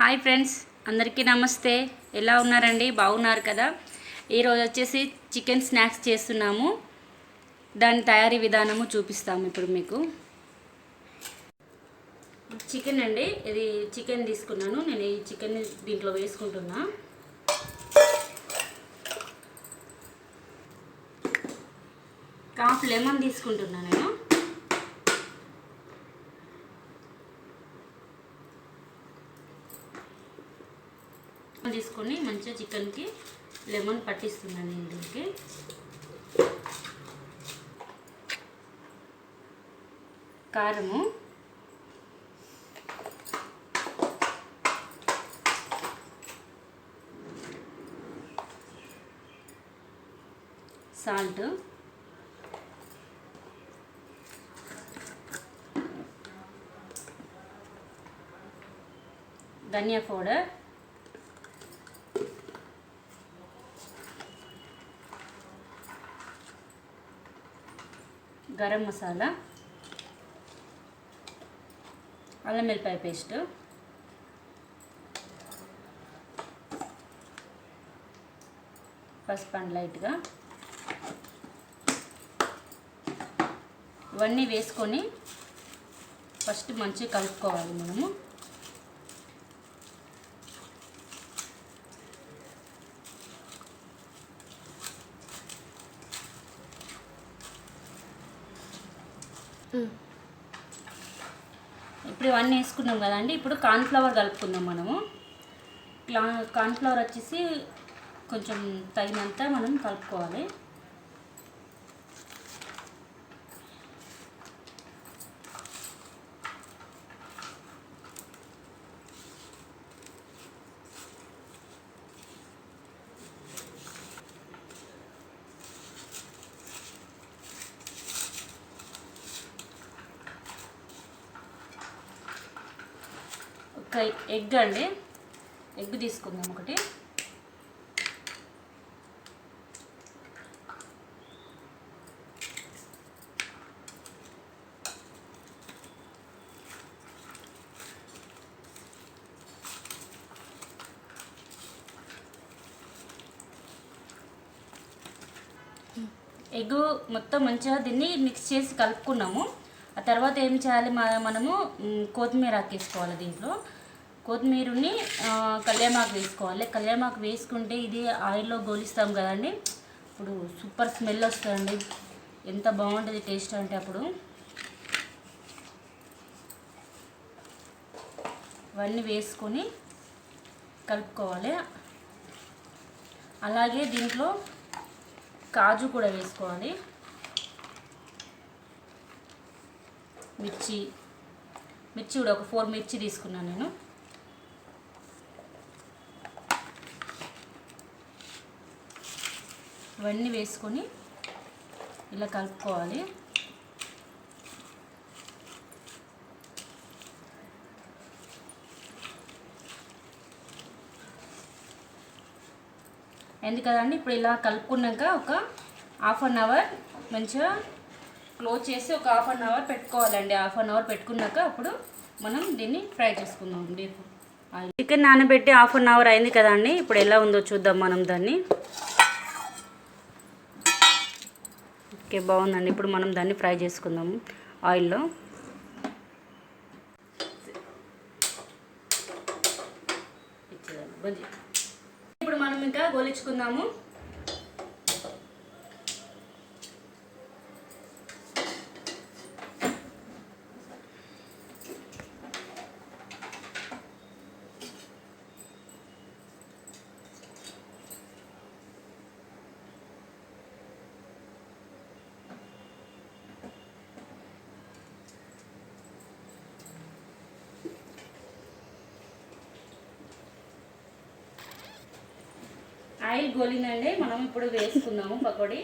Hi friends అందరికీ నమస్తే. ఎలా ఉన్నారండి? బాగున్నారు కదా? ఈరోజు వచ్చేసి చికెన్ స్నాక్స్ చేస్తున్నాము. దాని తయారీ విధానము చూపిస్తాము ఇప్పుడు మీకు. చికెన్ అండి ఇది చికెన్ తీసుకున్నాను. నేను ఈ చికెన్ దీంట్లో వేసుకుంటున్నా. హాఫ్ లెమన్ తీసుకుంటున్నా నేను. తీసుకొని మంచిగా చికెన్కి లెమన్ పట్టిస్తున్నాను ఇంటికి దీనికి కారము. సాల్ట్. ధనియా పౌడర్. గరం మసాలా అల్లం వెల్లిపాయ పేస్ట్ పసుపు అండ్ లైట్గా ఇవన్నీ వేసుకొని ఫస్ట్ మంచిగా కలుపుకోవాలి మనము. ఇప్పుడు ఇవన్నీ వేసుకున్నాం కదండి. ఇప్పుడు కార్న్ఫ్లవర్ కలుపుకుందాం మనము. కార్న్ఫ్లవర్ వచ్చేసి కొంచెం తగినంత మనం కలుపుకోవాలి. ఒక ఎగ్ అండి. ఎగ్ తీసుకుందాం ఒకటి. ఎగ్ మొత్తం మంచిగా దీన్ని మిక్స్ చేసి కలుపుకున్నాము. ఆ తర్వాత ఏం చేయాలి? మనము కొత్తిమీర వేసుకోవాలి దీంట్లో. కొత్తిమీరని కళ్యామాకు వేసుకోవాలి. కళ్యామాకు వేసుకుంటే ఇది ఆయిల్లో గోలిస్తాం కదండి. ఇప్పుడు సూపర్ స్మెల్ వస్తుందండి. ఎంత బాగుంటుంది టేస్ట్ అంటే అప్పుడు. ఇవన్నీ వేసుకొని కలుపుకోవాలి. అలాగే దీంట్లో కాజు కూడా వేసుకోవాలి. మిర్చి. మిర్చి కూడా ఒక ఫోర్ మిర్చి తీసుకున్నాను నేను. ఇవన్నీ వేసుకొని ఇలా కలుపుకోవాలి. ఎందుకదండి? ఇప్పుడు ఇలా కలుపుకున్నాక ఒక హాఫ్ అన్ అవర్ మంచిగా క్లోజ్ చేసి ఒక హాఫ్ అన్ అవర్ పెట్టుకోవాలండి. హాఫ్ అన్ అవర్ పెట్టుకున్నాక అప్పుడు మనం దీన్ని ఫ్రై చేసుకుందాం. డీప్ చికెన్ నానబెట్టి హాఫ్ అన్ అవర్ అయింది కదండి. ఇప్పుడు ఎలా ఉందో చూద్దాం మనం దాన్ని. ఓకే బాగుందండి. ఇప్పుడు మనం దాన్ని ఫ్రై చేసుకుందాము. ఆయిల్లో. ఇప్పుడు మనం ఇంకా గోలించుకుందాము. ఆయిల్ గోలిందండి మనం ఇప్పుడు వేసుకుందాము పకోడీ.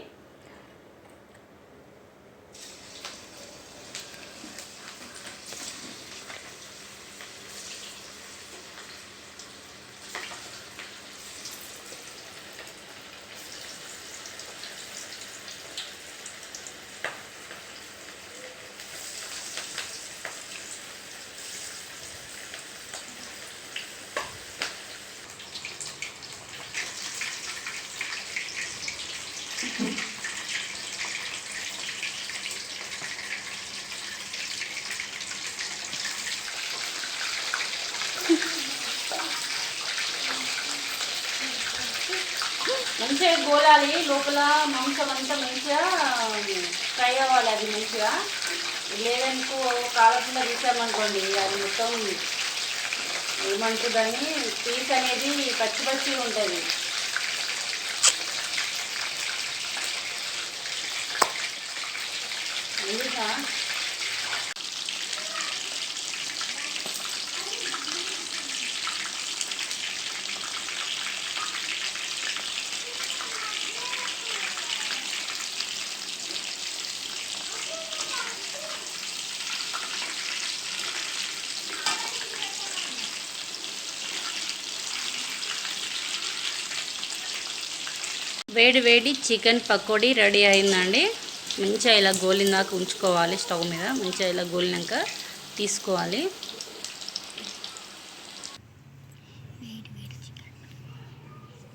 మంచిగా గోలాలి లోపల మాంసం అంతా మంచిగా ఫ్రై అవ్వాలి అది మంచిగా. లేదనుకో కాలకుండా తీసామనుకోండి అది మొత్తం ఏమంటుందని పీస్ అనేది పచ్చి ఉంటుంది. ఎందుకా వేడి వేడి చికెన్ పకోడీ రెడీ అయిందండి. మంచిగా ఇలా గోలిందాక ఉంచుకోవాలి స్టవ్ మీద. మంచిగా ఇలా గోలినాక తీసుకోవాలి.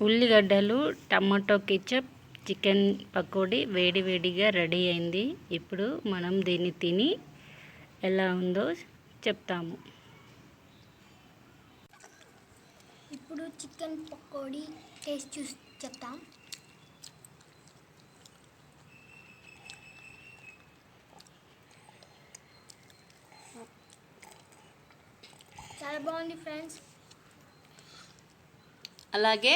ఉల్లిగడ్డలు టమాటో కిచప్ చికెన్ పకోడీ వేడి వేడిగా రెడీ అయింది. ఇప్పుడు మనం దీన్ని తిని ఎలా ఉందో చెప్తాము. ఇప్పుడు చికెన్ పకోడీ టేస్ట్ చూసి చెప్తాం. చాలా బాగుంది ఫ్రెండ్స్. అలాగే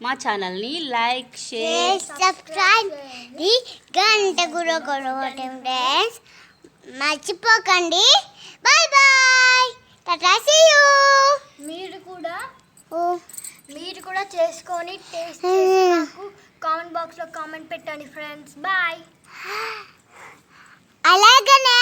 మా ఛానల్ని లైక్ షేర్ సబ్స్క్రైబ్ ది గంట గుర కొడవటం ఫ్రెండ్స్ మర్చిపోకండి. Bye bye tata see you మీరు కూడా మీరు కూడా చేసుకొని టేస్ట్ చేసి నాకు కామెంట్ బాక్స్లో కామెంట్ పెట్టండి ఫ్రెండ్స్. బాయ్ అలాగనే